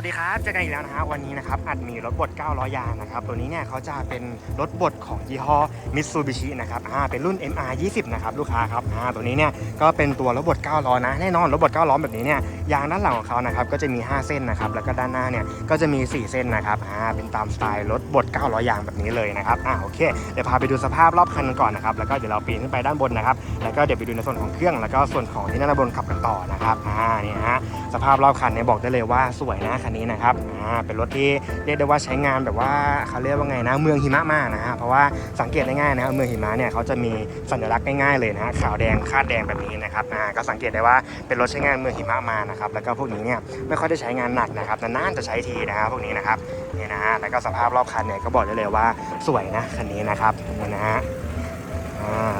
วัสดีครับเจอกันอีกแล้วนะฮะวันนี้นะครับอัดมีรถบด900ยางนะครับตัวนี้เนี่ยเขาจะเป็นรถบดของยี่ห้อ Mitsubishi นะครับอ่าเป็นรุ่น MR 20นะครับลูกค้าครับอ่าตัวนี้เนี่ยก็เป็นตัวรถบด9ล้อนะแน่นอนรถบด9ล้อแบบนี้เนี่ยยางด้านหลังของเขานะครับก็จะมี 5 เส้นนะครับแล้วก็ด้านหน้าเนี่ยก็จะมี 4 เส้นนะครับอ่าเป็นตามสไตล์รถบด900ยางแบบนี้เลยนะครับอ่าโอเคเดี๋ยวพาไปดูสภาพรอบคันกันก่อนนะครับแล้วก็เดี๋ยวเราปีนขึ้นไปด้านบนนะครับแล้วก็เดี๋ยวไปดูในส่วนของเครื่อง แล้วก็ส่วนของที่ด้านบนขับกันต่อนะครับอ่านี่ฮะสภาพรอบคันเนี่ยบอกได้เลยว่าสวยนะคันนี้นะครับอ่าเป็นรถที่เรียกได้ว่าใช้งานแบบว่าเขาเรียกว่าไงนะเมืองหิมะมากนะฮะเพราะว่าสังเกตได้ง่ายนะเมืองหิมะเนี่ยเขาจะมีสัญลักษณ์ง่ายๆเลยนะฮะขาวแดงคาดแดงแบบนี้นะครับอ่าก็สังเกตได้ว่าเป็นรถใช้งานเมืองหิมะมานะครับแล้วก็พวกนี้เนี่ยไม่ค่อยได้ใช้งานหนักนะครับนานๆจะใช้ทีนะฮะพวกนี้นะครับนี่นะฮะแล้วก็สภาพรอบคันเนี่ยก็บอกได้เลยว่าสวยนะคันนี้นะครับนี่นะฮะ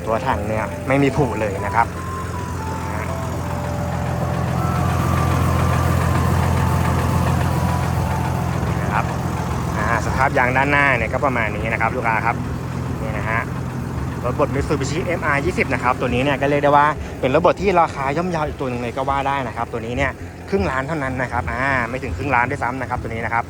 ตัวถังเนี่ยไม่มีผุเลยนะครับ อ่าสภาพยางด้านหน้าเนี่ยก็ประมาณนี้นะครับลูกค้าครับนี่นะฮะรถบด Mitsubishi MR 20นะครับตัวนี้เนี่ยก็เรียกได้ว่าเป็นรถบดที่ราคาย่อมเยาวอีกตัวหนึ่งเลยก็ว่าได้นะครับ ตัวนี้เนี่ยครึ่งล้านเท่านั้นนะครับอ่าไม่ถึงครึ่งล้านด้วยซ้ำนะครับตัวนี้นะครับ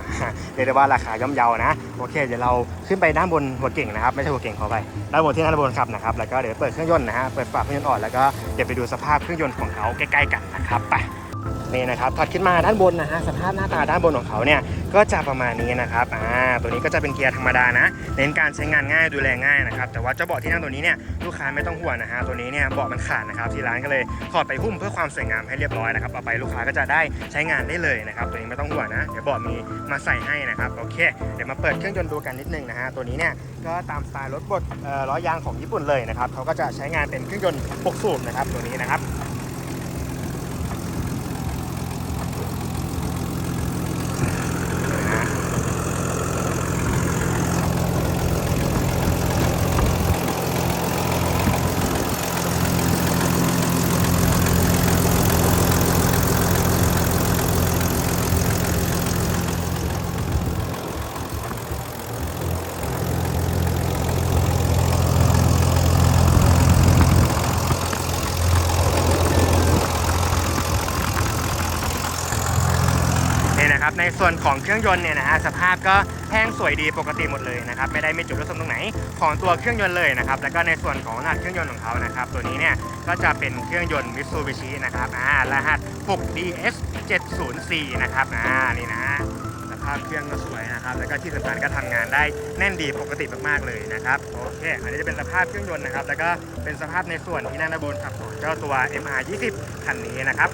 เรียกได้ว่าราคาย่อมเยานะโอเคเดี๋ยวเราขึ้นไปด้านบนหัวเก่งนะครับไม่ใช่หัวเก่งขอไปด้านบนที่ด้านบนขับนะครับแล้วก็เดี๋ยวเปิดเครื่องยนต์นะฮะเปิดฝาเครื่องยนต์อ่อนแล้วก็เดี๋ยวไปดูสภาพเครื่องยนต์ของเขาใกล้ๆกันนะครับไป นี่นะครับถัดขึ้นมาด้านบนนะฮะสภาพหน้าตาด้านบนของเขาเนี่ยก็จะประมาณนี้นะครับอ่าตัวนี้ก็จะเป็นเกียร์ธรรมดานะ เน้นการใช้งานง่ายดูแลง่ายนะครับแต่ว่าเจ้าเบาะที่นั่งตัวนี้เนี่ยลูกค้าไม่ต้องห่วงนะฮะตัวนี้เนี่ยเบาะมันขาดนะครับที่ร้านก็เลยถอดไปหุ้มเพื่อความสวยงามให้เรียบร้อยนะครับเอาไปลูกค้าก็จะได้ใช้งานได้เลยนะครับตัวนี้ไม่ต้องห่วงนะเดี๋ยวเบาะมีมาใส่ให้นะครับโอเค เดี๋ยวมาเปิดเครื่องยนต์ดูกันนิดนึงนะฮะตัวนี้เนี่ยก็ตามสไตล์รถบดเอ่อล้อยางของญี่ปุ่นเลยนะครับเขาก็จะใช้งานเป็นเครื่องยนต์6สูบนะครับตัวนี้นะครับ นะครับในส่วนของเครื่องยนต์เนี่ยนะฮะสภาพก็แห้งสวยดีปกติหมดเลยนะครับไม่ได้มีจุดรสมตรงไหนของตัวเครื่องยนต์เลยนะครับแล้วก็ในส่วนของรหัสเครื่องยนต์ของเขานะครับตัวนี้เนี่ยก็จะเป็นเครื่องยนต์ Mitsubishi นะครับอ่ารหัส 6DS 704นะครับอ่านี่นะสภาพเครื่องก็สวยนะครับแล้วก็ที่สำคัญก็ทำงานได้แน่นดีปกติมากๆเลยนะครับโอเคอันนี้จะเป็นสภาพเครื่องยนต์นะครับแล้วก็เป็นสภาพในส่วนที่นั่งด้านบนครับเจ้าตัว MR 20คันนี้นะครับ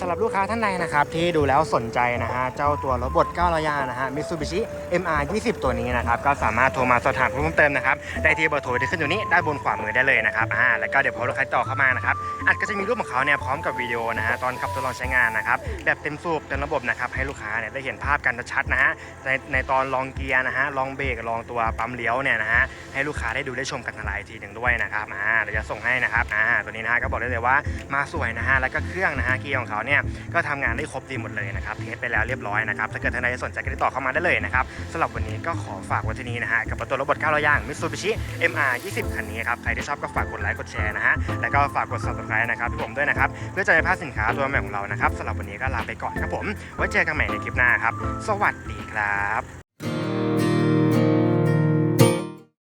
สำหรับลูกค้าท่านใดนะครับที่ดูแล้วสนใจนะฮะเจ้าตัวรถบด900ยานะฮะ Mitsubishi MR 20 ตัวนี้นะครับก็สามารถโทรมาสอบถามเพิ่มเติมนะครับได้ที่เบอร์โทรที่ขึ้นอยู่นี้ด้านบนขวามือได้เลยนะครับอ่าแล้วก็เดี๋ยวพอลูกค้าต่อเข้ามานะครับอัดก็จะมีรูปของเขาเนี่ยพร้อมกับวิดีโอนะฮะตอนขับทดลองใช้งานนะครับแบบเต็มสูบเต็มระบบนะครับให้ลูกค้าเนี่ยได้เห็นภาพกันชัดๆนะฮะในในตอนลองเกียร์นะฮะลองเบรกลองตัวปั๊มเลี้ยวเนี่ยนะฮะให้ลูกค้าได้ดูได้ชมกันหลายทีหนึ่งด้วยนะครับอ่าเดี๋ยวจะส่งให้นะครับอ่าตัวนี้นะฮะก็บอกได้เลยว่ามาสวยนะฮะแล้วก็เครื่องนะฮะเกียร์ของเขาเนี่ยก็ทำงานได้ครบดีหมดเลยนะครับเทสไปแล้วเรียบร้อยนะครับถ้าเกิดท่านใดสนใจก็ติดต่อเข้ามาได้เลยนะครับสำหรับวันนี้ก็ขอฝากไว้ที่นี้นะฮะกับประตูรถบด900ย่าง Mitsubishi MR 20 คันนี้ครับใครที่ชอบก็ฝากกดไลค์กดแชร์นะฮะแล้วก็ฝากกด subscribe นะครับพี่ผมด้วยนะครับเพื่อจะไม่พลาดสินค้าตัวใหม่ของเรานะครับสำหรับวันนี้ก็ลาไปก่อนครับผมไว้เจอกันใหม่ในคลิปหน้าครับ สวัสดีครับ